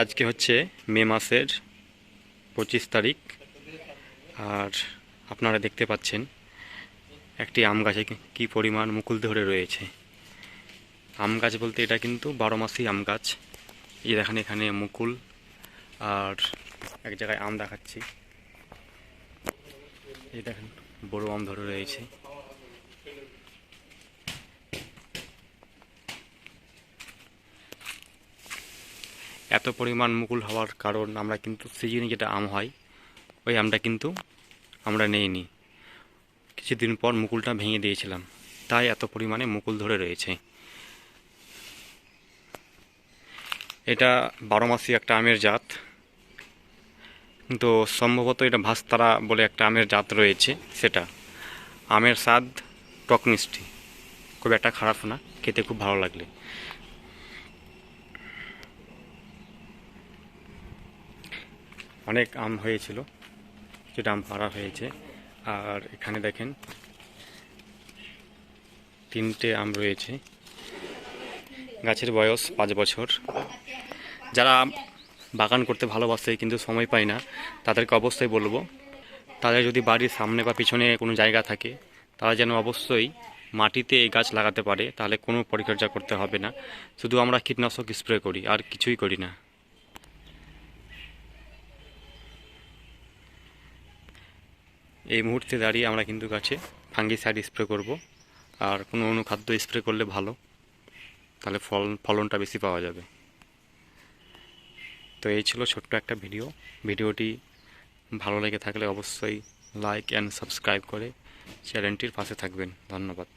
আজকে হচ্ছে মে মাসের পঁচিশ তারিখ। আর আপনারা দেখতে পাচ্ছেন একটি আম গাছে কি- পরিমাণ মুকুল ধরে রয়েছে। আম গাছ বলতে এটা কিন্তু বারো মাসই আম গাছ। এই দেখেন এখানে মুকুল আর এক জায়গায় আম দেখাচ্ছি। এই দেখেন, বড় আম ধরে রয়েছে। এত পরিমাণ মুকুল হওয়ার কারণ আমরা কিন্তু সিজনে যেটা আম হয়, ওই আমটা কিন্তু আমরা নেইনি। কিছুদিন পর মুকুলটা ভেঙে দিয়েছিলাম, তাই এত পরিমাণে মুকুল ধরে রয়েছে। এটা বারো মাসি একটা আমের জাত। কিন্তু সম্ভবত এটা ভাস্তারা বলে একটা আমের জাত রয়েছে সেটা। আমের স্বাদ টক মিষ্টি। খুব একটা খারাপ না, খেতে খুব ভালো লাগলে। অনেক আম হয়েছিল যেটা আম পাড়া হয়েছে। আর এখানে দেখেন, তিনটে আম রয়েছে। গাছের বয়স পাঁচ বছর। যারা বাগান করতে ভালোবাসে কিন্তু সময় পায় না, তাদেরকে অবশ্যই বলব, তাদের যদি বাড়ির সামনে বা পিছনে কোনো জায়গা থাকে, তারা যেন অবশ্যই মাটিতে এই গাছ লাগাতে পারে, তাহলে কোনো পরিচর্যা করতে হবে না। শুধু আমরা কীটনাশক স্প্রে করি, আর কিছুই করি না। এই মুহূর্তে দাঁড়িয়ে আমরা কিন্তু গাছে ফাঙ্গিসাইড স্প্রে করব। আর কোনো অনুখাদ্য স্প্রে করলে ভালো। তাহলে ফল, ফলনটা বেশি পাওয়া যাবে। তো এই ছিল ছোট্ট একটা ভিডিও। ভিডিওটি ভালো লেগে থাকলে অবশ্যই লাইক অ্যান্ড সাবস্ক্রাইব করে চ্যানেলটির পাশে থাকবেন। ধন্যবাদ।